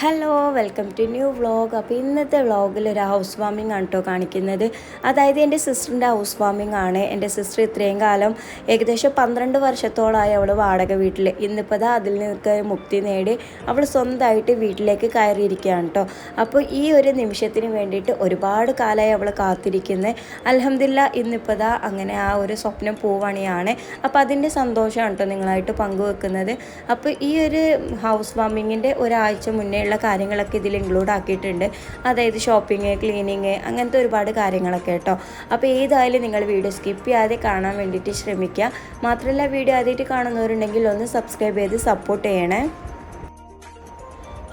Hello welcome to new vlog അപ്പോൾ ഇന്നത്തെ വ്ളോഗിൽ ഒരു ഹൗസ് വാമിംഗ് ആണ് കേട്ടോ കാണിക്കുന്നത്. അതായത് എന്റെ സിസ്റ്ററിന്റെ ഹൗസ് വാമിംഗ് ആണ്. എന്റെ സിസ്റ്റർ ഇത്രയും കാലം ഏകദേശം പന്ത്രണ്ട് വർഷത്തോളമായി അവൾ വാടക വീട്ടിൽ ഇന്നിപ്പോൾ ദാ അതിൽ നിന്നൊക്കെ മുക്തി നേടി അവൾ സ്വന്തമായിട്ട് വീട്ടിലേക്ക് കയറിയിരിക്കുകയാണ് കേട്ടോ അപ്പോൾ ഈ ഒരു നിമിഷത്തിന് വേണ്ടിയിട്ട് ഒരുപാട് കാലമായി അവൾ കാത്തിരിക്കുന്നത് അലഹമില്ല ഇന്നിപ്പോൾ ദാ അങ്ങനെ ആ ഒരു സ്വപ്നം പൂവണിയാണ്. അപ്പോൾ അതിന്റെ സന്തോഷമാണ് കേട്ടോ നിങ്ങളായിട്ട് പങ്കുവെക്കുന്നത്. അപ്പോൾ ഈ ഒരു ഹൗസ് വാമിങ്ങിന്റെ ഒരാഴ്ച മുന്നേ ഉള്ള കാര്യങ്ങളൊക്കെ ഇതിൽ ഇൻക്ലൂഡ് ആക്കിയിട്ടുണ്ട്. അതായത് ഷോപ്പിംഗ് ക്ലീനിങ് അങ്ങനത്തെ ഒരുപാട് കാര്യങ്ങളൊക്കെ കേട്ടോ. അപ്പോൾ ഏതായാലും നിങ്ങൾ വീഡിയോ സ്കിപ്പ് ചെയ്യാതെ കാണാൻ വേണ്ടിയിട്ട് ശ്രമിക്കുക. മാത്രമല്ല വീഡിയോ ആദ്യമായിട്ട് കാണുന്നവരുണ്ടെങ്കിൽ ഒന്ന് സബ്സ്ക്രൈബ് ചെയ്ത് സപ്പോർട്ട് ചെയ്യണേ.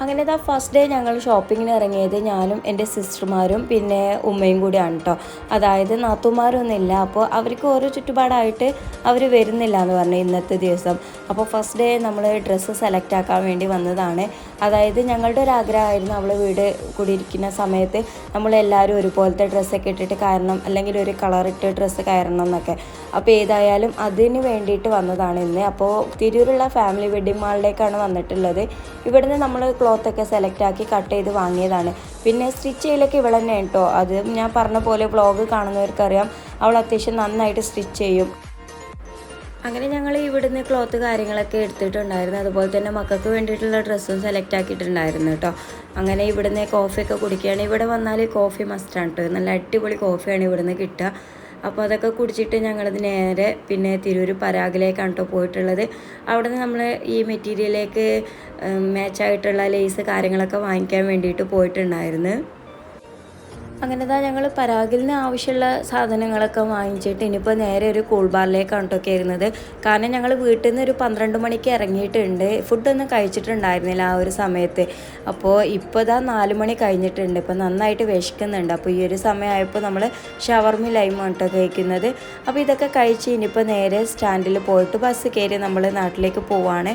അങ്ങനെ ഇതാ ഫസ്റ്റ് ഡേ ഞങ്ങൾ ഷോപ്പിങ്ങിന് ഇറങ്ങിയത് ഞാനും എന്റെ സിസ്റ്റർമാരും പിന്നെ ഉമ്മയും കൂടിയാണ് കേട്ടോ അതായത് നാത്തുമാരൊന്നുമില്ല അപ്പോൾ അവർക്ക് ഓരോ ചുറ്റുപാടായിട്ട് അവർ വരുന്നില്ല എന്ന് പറഞ്ഞു ഇന്നത്തെ ദിവസം. അപ്പോൾ ഫസ്റ്റ് ഡേ നമ്മൾ ഡ്രസ്സ് സെലക്ട് ആക്കാൻ വേണ്ടി വന്നതാണ്. അതായത് ഞങ്ങളുടെ ഒരു ആഗ്രഹമായിരുന്നു അവൾ വീട് കൂടിയിരിക്കുന്ന സമയത്ത് നമ്മളെല്ലാവരും ഒരുപോലത്തെ ഡ്രസ്സൊക്കെ ഇട്ടിട്ട് കയറണം അല്ലെങ്കിൽ ഒരു കളർ ഇട്ട് ഡ്രസ്സ് കയറണം എന്നൊക്കെ. അപ്പോൾ ഏതായാലും അതിന് വേണ്ടിയിട്ട് വന്നതാണ് ഇന്ന്. അപ്പോൾ തിരൂരുള്ള ഫാമിലി വെഡിങ് മാളിലേക്കാണ് വന്നിട്ടുള്ളത്. ഇവിടുന്ന് നമ്മൾ ക്ലോത്ത് ഒക്കെ സെലക്ട് ആക്കി കട്ട് ചെയ്ത് വാങ്ങിയതാണ്. പിന്നെ സ്റ്റിച്ച് ചെയ്യലൊക്കെ ഇവൾ തന്നെ കേട്ടോ അത് ഞാൻ പറഞ്ഞ പോലെ വ്ളോഗ് കാണുന്നവർക്കറിയാം. അവൾ അത്യാവശ്യം നന്നായിട്ട് സ്റ്റിച്ച് ചെയ്യും. അങ്ങനെ ഞങ്ങൾ ഇവിടുന്ന് ക്ലോത്ത് കാര്യങ്ങളൊക്കെ എടുത്തിട്ടുണ്ടായിരുന്നു. അതുപോലെ തന്നെ മക്കൾക്ക് വേണ്ടിയിട്ടുള്ള ഡ്രസ്സും സെലക്ട് ആക്കിയിട്ടുണ്ടായിരുന്നു കേട്ടോ അങ്ങനെ ഇവിടുന്ന് കോഫിയൊക്കെ കുടിക്കുകയാണ്. ഇവിടെ വന്നാൽ കോഫി മസ്റ്റാണ് കേട്ടോ നല്ല അടിപൊളി കോഫിയാണ് ഇവിടുന്ന് കിട്ടുക. അപ്പോൾ അതൊക്കെ കുടിച്ചിട്ട് ഞങ്ങളത് നേരെ പിന്നെ തിരൂർ പരാഗിലേക്കാണ് കേട്ടോ പോയിട്ടുള്ളത്. അവിടെ നിന്ന് നമ്മൾ ഈ മെറ്റീരിയലിലേക്ക് മാച്ചായിട്ടുള്ള ലേസ് കാര്യങ്ങളൊക്കെ വാങ്ങിക്കാൻ വേണ്ടിയിട്ട് പോയിട്ടുണ്ടായിരുന്നു. അങ്ങനെ താ ഞങ്ങൾ പരാഗിൽ നിന്ന് ആവശ്യമുള്ള സാധനങ്ങളൊക്കെ വാങ്ങിച്ചിട്ട് ഇനിയിപ്പോൾ നേരെ ഒരു കൂൾ ബാറിലേക്കാണ് കേട്ടോ കയറുന്നത് കാരണം ഞങ്ങൾ വീട്ടിൽ നിന്ന് ഒരു പന്ത്രണ്ട് മണിക്ക് ഇറങ്ങിയിട്ടുണ്ട്. ഫുഡൊന്നും കഴിച്ചിട്ടുണ്ടായിരുന്നില്ല ആ ഒരു സമയത്ത്. അപ്പോൾ ഇപ്പോൾ ഇതാ നാല് മണി കഴിഞ്ഞിട്ടുണ്ട്. ഇപ്പോൾ നന്നായിട്ട് വിശക്കുന്നുണ്ട്. അപ്പോൾ ഈ ഒരു സമയമായപ്പോൾ നമ്മൾ ഷവർമി ലൈമാണ് കേട്ടോ കഴിക്കുന്നത്. അപ്പോൾ ഇതൊക്കെ കഴിച്ച് ഇനിയിപ്പോൾ നേരെ സ്റ്റാൻഡിൽ പോയിട്ട് ബസ് കയറി നമ്മൾ നാട്ടിലേക്ക് പോവാണ്.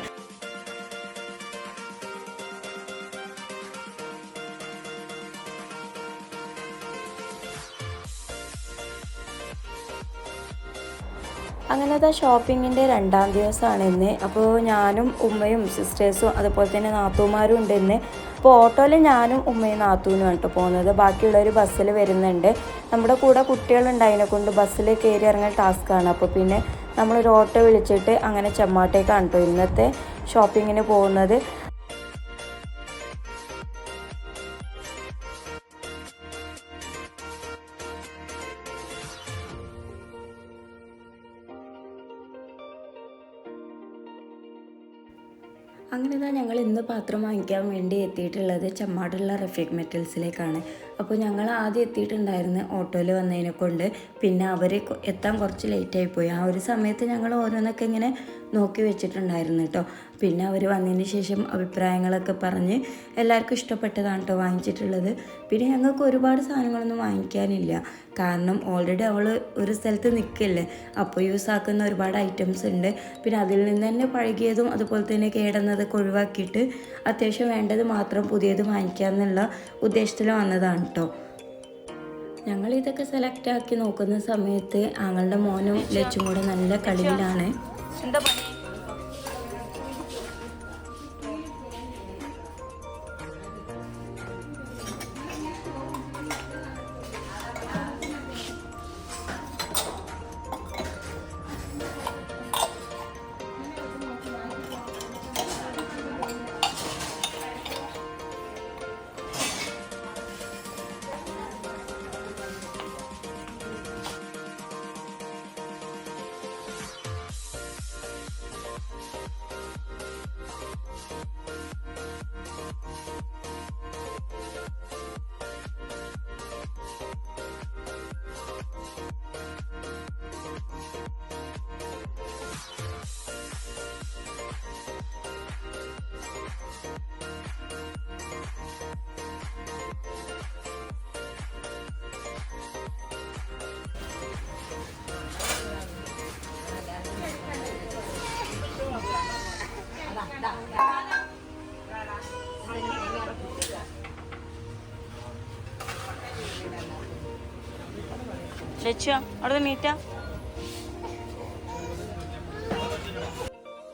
അങ്ങനെ അതാ ഷോപ്പിങ്ങിന്റെ രണ്ടാം ദിവസമാണ് ഇന്ന്. അപ്പോൾ ഞാനും ഉമ്മയും സിസ്റ്റേഴ്സും അതുപോലെ തന്നെ നാത്തൂമാരും ഉണ്ട് ഇന്ന്. അപ്പോൾ ഓട്ടോയിൽ ഞാനും ഉമ്മയും നാത്തൂനും കേട്ടോ പോകുന്നത് ബാക്കിയുള്ളവർ ബസ്സിൽ വരുന്നുണ്ട്. നമ്മുടെ കൂടെ കുട്ടികളുണ്ടായതിനെ കൊണ്ട് ബസ്സിൽ കയറി ഇറങ്ങിയ ടാസ്ക്കാണ് അപ്പോൾ പിന്നെ നമ്മളൊരു ഓട്ടോ വിളിച്ചിട്ട് അങ്ങനെ ചെമ്മാട്ടേക്കാണ് കേട്ടോ ഇന്നത്തെ ഷോപ്പിങ്ങിന് പോകുന്നത്. പാത്രം വാങ്ങിക്കാൻ വേണ്ടി എത്തിയിട്ടുള്ളത് ചമ്മാടുള്ള റഫീഖ് മെറ്റൽസിലേക്കാണ് അപ്പോൾ ഞങ്ങൾ ആദ്യം എത്തിയിട്ടുണ്ടായിരുന്നു ഓട്ടോയിൽ വന്നതിനെ കൊണ്ട്. പിന്നെ അവർ എത്താൻ കുറച്ച് ലേറ്റായി പോയി. ആ ഒരു സമയത്ത് ഞങ്ങൾ ഓരോന്നൊക്കെ ഇങ്ങനെ നോക്കി വെച്ചിട്ടുണ്ടായിരുന്നു കേട്ടോ പിന്നെ അവർ വന്നതിന് ശേഷം അഭിപ്രായങ്ങളൊക്കെ പറഞ്ഞ് എല്ലാവർക്കും ഇഷ്ടപ്പെട്ടതാണ് കേട്ടോ വാങ്ങിച്ചിട്ടുള്ളത്. പിന്നെ ഞങ്ങൾക്ക് ഒരുപാട് സാധനങ്ങളൊന്നും വാങ്ങിക്കാനില്ല. കാരണം ഓൾറെഡി അവൾ ഒരു സ്ഥലത്ത് നിൽക്കില്ലേ അപ്പോൾ യൂസ് ആക്കുന്ന ഒരുപാട് ഐറ്റംസ് ഉണ്ട് പിന്നെ അതിൽ നിന്ന് തന്നെ പഴകിയതും അതുപോലെ തന്നെ കേടുന്നതൊക്കെ ഒഴിവാക്കിയിട്ട് അത്യാവശ്യം വേണ്ടത് മാത്രം പുതിയത് വാങ്ങിക്കാമെന്നുള്ള ഉദ്ദേശത്തിൽ വന്നതാണ് കേട്ടോ. ഞങ്ങൾ ഇതൊക്കെ സെലക്ട് ആക്കി നോക്കുന്ന സമയത്ത് ആങ്ങളുടെ മോനും ലച്ചും കൂടെ നല്ല കളിയിലാണ്. എന്താ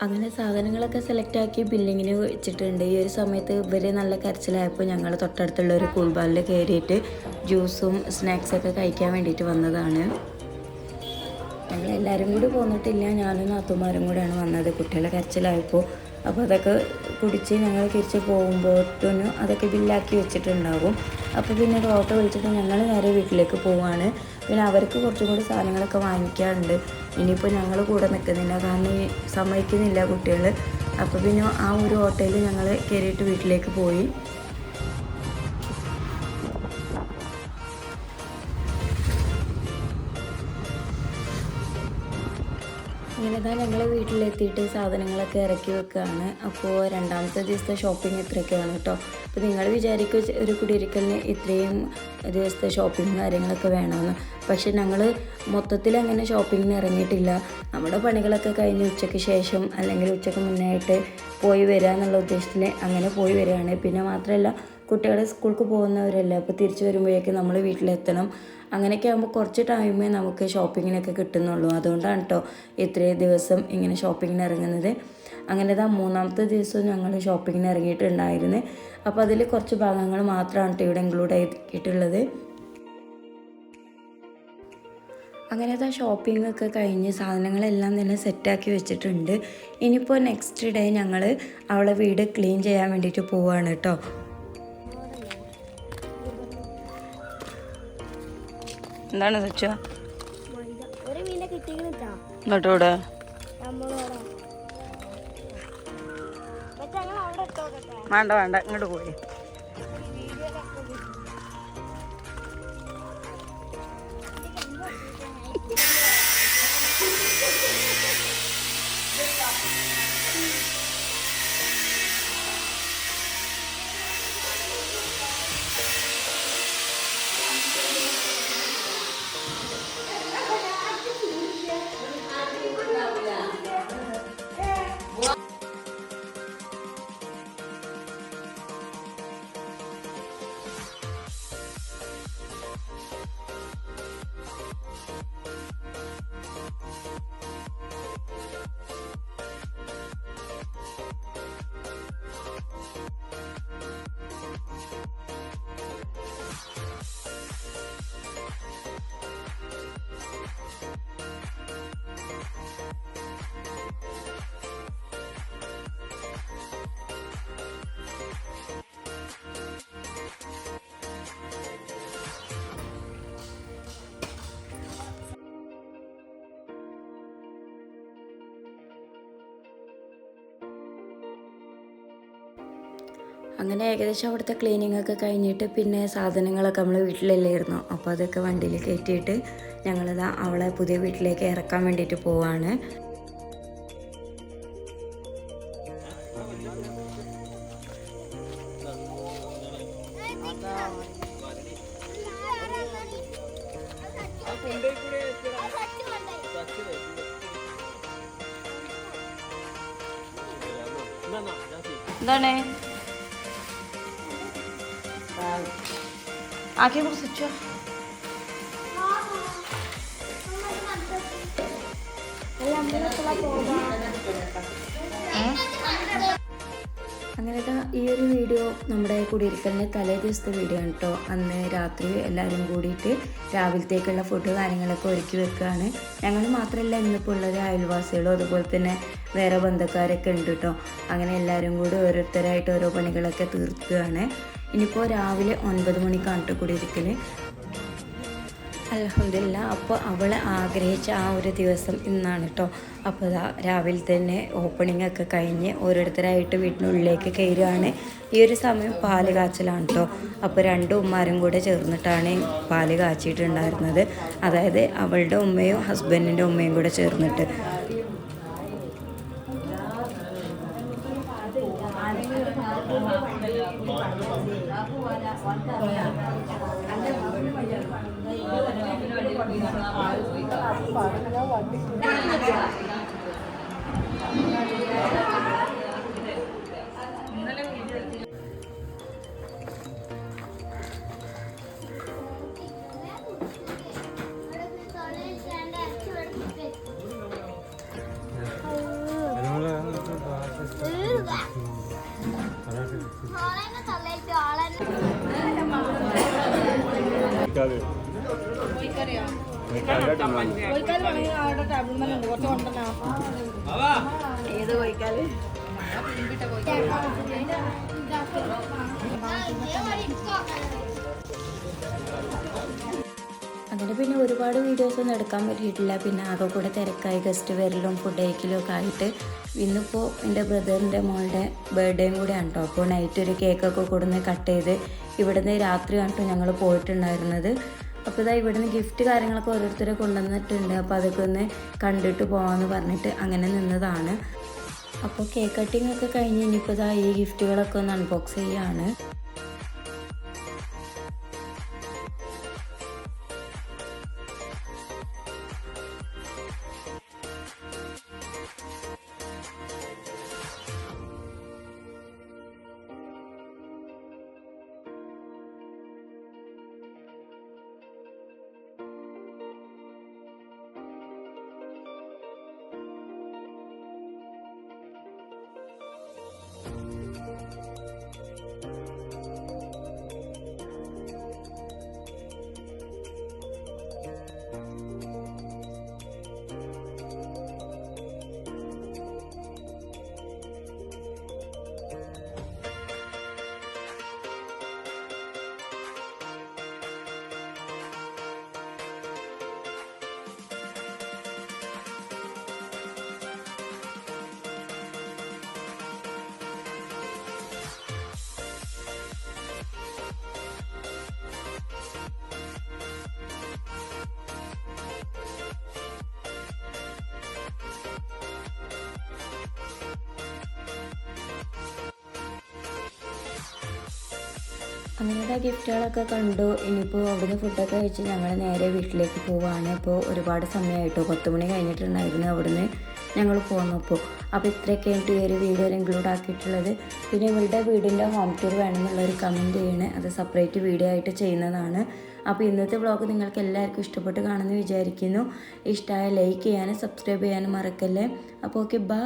അങ്ങനെ സാധനങ്ങളൊക്കെ സെലക്ട് ആക്കി ബില്ലിങ്ങിന് വെച്ചിട്ടുണ്ട്. ഈ ഒരു സമയത്ത് ഇവർ നല്ല കരച്ചിലായപ്പോൾ ഞങ്ങൾ തൊട്ടടുത്തുള്ള ഒരു കൂൾബാറിൽ കയറിയിട്ട് ജ്യൂസും സ്നാക്സൊക്കെ കഴിക്കാൻ വേണ്ടിയിട്ട് വന്നതാണ്. ഞങ്ങൾ എല്ലാവരും കൂടി പോന്നിട്ടില്ല. ഞാനും നാത്തുമാരും കൂടെയാണ് വന്നത്. കുട്ടികളെ കരച്ചിലായപ്പോൾ അപ്പോൾ അതൊക്കെ കുടിച്ച് ഞങ്ങൾ തിരിച്ച് പോകുമ്പോഴത്തേനും അതൊക്കെ ബില്ലാക്കി വെച്ചിട്ടുണ്ടാകും. അപ്പോൾ പിന്നെ ഒരു ഓട്ടോ വിളിച്ചിട്ട് ഞങ്ങൾ നേരെ വീട്ടിലേക്ക് പോവാണ്. പിന്നെ അവർക്ക് കുറച്ചും കൂടി സാധനങ്ങളൊക്കെ വാങ്ങിക്കാറുണ്ട്. ഇനിയിപ്പോൾ ഞങ്ങൾ കൂടെ നിൽക്കുന്നില്ല കാരണം സമ്മതിക്കുന്നില്ല കുട്ടികൾ അപ്പോൾ പിന്നെ ആ ഒരു ഓട്ടോയിൽ ഞങ്ങൾ കയറിയിട്ട് വീട്ടിലേക്ക് പോയി. ഇങ്ങനെതാ ഞങ്ങൾ വീട്ടിലെത്തിയിട്ട് സാധനങ്ങളൊക്കെ ഇറക്കി വെക്കുകയാണ് അപ്പോൾ രണ്ടാമത്തെ ദിവസത്തെ ഷോപ്പിംഗ് ഇത്രയൊക്കെയാണ് കേട്ടോ അപ്പോൾ നിങ്ങൾ വിചാരിക്കും ഒരു കുടിയിരിക്കലിന് ഇത്രയും ദിവസത്തെ ഷോപ്പിംഗ് കാര്യങ്ങളൊക്കെ വേണമെന്ന്. പക്ഷെ ഞങ്ങൾ മൊത്തത്തിൽ അങ്ങനെ ഷോപ്പിങ്ങിന് ഇറങ്ങിയിട്ടില്ല. നമ്മുടെ പണികളൊക്കെ കഴിഞ്ഞ് ഉച്ചയ്ക്ക് ശേഷം അല്ലെങ്കിൽ ഉച്ചയ്ക്ക് മുന്നേ ആയിട്ട് പോയി വരിക എന്നുള്ള ഉദ്ദേശത്തിൽ അങ്ങനെ പോയി വരികയാണ്. പിന്നെ മാത്രമല്ല കുട്ടികളെ സ്കൂൾക്ക് പോകുന്നവരല്ലേ അപ്പോൾ തിരിച്ചു വരുമ്പോഴേക്ക് നമ്മൾ വീട്ടിലെത്തണം. അങ്ങനെയൊക്കെ ആകുമ്പോൾ കുറച്ച് ടൈമേ നമുക്ക് ഷോപ്പിങ്ങിനൊക്കെ കിട്ടുന്നുള്ളൂ. അതുകൊണ്ടാണ് കേട്ടോ ഇത്രയും ദിവസം ഇങ്ങനെ ഷോപ്പിങ്ങിന് ഇറങ്ങുന്നത്. അങ്ങനെ ഇതാ മൂന്നാമത്തെ ദിവസം ഞങ്ങൾ ഷോപ്പിങ്ങിന് ഇറങ്ങിയിട്ടുണ്ടായിരുന്നു. അപ്പോൾ അതിൽ കുറച്ച് ഭാഗങ്ങൾ മാത്രമാണ് ഇവിടെ ഇൻക്ലൂഡ് ചെയ്തിട്ടുള്ളത് അങ്ങനെ ആ ഷോപ്പിംഗ് ഒക്കെ കഴിഞ്ഞ് സാധനങ്ങളെല്ലാം തന്നെ സെറ്റാക്കി വെച്ചിട്ടുണ്ട്. ഇനിയിപ്പോൾ നെക്സ്റ്റ് ഡേ ഞങ്ങൾ അവളെ വീട് ക്ലീൻ ചെയ്യാൻ വേണ്ടിയിട്ട് പോവുകയാണ് കേട്ടോ എന്താണ് സച്ച ഇങ്ങോട്ടോടെ വേണ്ട വേണ്ട ഇങ്ങോട്ട് പോയി. അങ്ങനെ ഏകദേശം അവിടുത്തെ ക്ലീനിങ് ഒക്കെ കഴിഞ്ഞിട്ട് പിന്നെ സാധനങ്ങളൊക്കെ നമ്മൾ വീട്ടിലല്ലായിരുന്നു. അപ്പോൾ അതൊക്കെ വണ്ടിയിൽ കയറ്റിയിട്ട് ഞങ്ങളിതാ അവളെ പുതിയ വീട്ടിലേക്ക് ഇറക്കാൻ വേണ്ടിയിട്ട് പോവാണ്. എന്താണ്? ആക്കി കുറിച്ചോ അങ്ങനെ ദാ ഈ ഒരു വീഡിയോ നമ്മുടെ കുടിയിരിക്കലിന്റെ തലേ ദിവസത്തെ വീഡിയോ ആണ് കേട്ടോ. അന്ന് രാത്രി എല്ലാവരും കൂടിയിട്ട് രാവിലത്തേക്കുള്ള ഫുഡ് കാര്യങ്ങളൊക്കെ ഒരുക്കി വെക്കുകയാണ്. ഞങ്ങൾ മാത്രമല്ല ഇന്നിപ്പോൾ ഉള്ളത് അയൽവാസികളും അതുപോലെ തന്നെ വേറെ ബന്ധുക്കാരൊക്കെ ഉണ്ട് കേട്ടോ. അങ്ങനെ എല്ലാവരും കൂടി ഓരോരുത്തരായിട്ട് ഓരോ പണികളൊക്കെ തീർക്കുകയാണ്. ഇനിയിപ്പോൾ രാവിലെ ഒൻപത് മണിക്കാണ് കേട്ടോ കുടിയിരിക്കൽ അലഹമില്ല അപ്പോൾ അവൾ ആഗ്രഹിച്ച ആ ഒരു ദിവസം ഇന്നാണ് കേട്ടോ അപ്പോൾ രാവിലെ തന്നെ ഓപ്പണിംഗ് ഒക്കെ കഴിഞ്ഞ് ഓരോരുത്തരായിട്ട് വീട്ടിനുള്ളിലേക്ക് കയറുകയാണ് ഈ ഒരു സമയം പാൽ കാച്ചലാണ് കേട്ടോ അപ്പോൾ രണ്ട് ഉമ്മാരും കൂടെ ചേർന്നിട്ടാണ് പാൽ കാച്ചിട്ടുണ്ടായിരുന്നത്. അതായത് അവളുടെ ഉമ്മയും ഹസ്ബൻഡിന്റെ ഉമ്മയും കൂടെ ചേർന്നിട്ട്. ഏത് അങ്ങനെ പിന്നെ ഒരുപാട് വീഡിയോസ് ഒന്നും എടുക്കാൻ പറ്റിയിട്ടില്ല. പിന്നെ ആകെ കൂടെ തിരക്കായി. ഗസ്റ്റ് വരലും ഫുഡ് കഴിക്കലും ഒക്കെ ആയിട്ട്. ഇന്നിപ്പോൾ എന്റെ ബ്രദറിന്റെ മോളുടെ ബർത്ത്ഡേയും കൂടെയാണ് കേട്ടോ അപ്പോൾ നൈറ്റ് ഒരു കേക്കൊക്കെ കൊടുന്ന് കട്ട് ചെയ്ത് ഇവിടുന്ന് രാത്രിയാണ് കേട്ടോ ഞങ്ങൾ പോയിട്ടുണ്ടായിരുന്നത്. അപ്പോൾ ഇതാ ഇവിടുന്ന് ഗിഫ്റ്റ് കാര്യങ്ങളൊക്കെ ഓരോരുത്തരെ കൊണ്ടുവന്നിട്ടുണ്ട്. അപ്പോൾ അതൊക്കെ ഒന്ന് കണ്ടിട്ട് പോകാമെന്ന് പറഞ്ഞിട്ട് അങ്ങനെ നിന്നതാണ്. അപ്പോൾ കേക്ക് കട്ടിംഗ് ഒക്കെ കഴിഞ്ഞ് ഇനിയിപ്പോൾ ഇതാ ഈ ഗിഫ്റ്റുകളൊക്കെ ഒന്ന് അൺബോക്സ് ചെയ്യാണ്. അങ്ങനത്തെ ഗിഫ്റ്റുകളൊക്കെ കണ്ടു. ഇനിയിപ്പോൾ അവിടുന്ന് ഫുഡൊക്കെ കഴിച്ച് ഞങ്ങൾ നേരെ വീട്ടിലേക്ക് പോവാണ്. അപ്പോൾ ഒരുപാട് സമയമായിട്ടോ പത്ത് മണി കഴിഞ്ഞിട്ടുണ്ടായിരുന്നു അവിടുന്ന് ഞങ്ങൾ പോന്നപ്പോൾ അപ്പോൾ ഇത്രയൊക്കെ ആയിട്ട് ഈ ഒരു വീഡിയോയിൽ ഇൻക്ലൂഡ് ആക്കിയിട്ടുള്ളത്. പിന്നെ ഇവളുടെ വീടിന്റെ ഹോം ടൂർ വേണമെന്നുള്ളൊരു കമന്റ് ചെയ്യണേ. അത് സെപ്പറേറ്റ് വീഡിയോ ആയിട്ട് ചെയ്യുന്നതാണ്. അപ്പോൾ ഇന്നത്തെ വ്ളോഗ് നിങ്ങൾക്ക് എല്ലാവർക്കും ഇഷ്ടപ്പെട്ട് കാണുമെന്ന് വിചാരിക്കുന്നു. ഇഷ്ടമായ ലൈക്ക് ചെയ്യാനും സബ്സ്ക്രൈബ് ചെയ്യാനും മറക്കല്ലേ. അപ്പോൾ ഓക്കെ ബൈ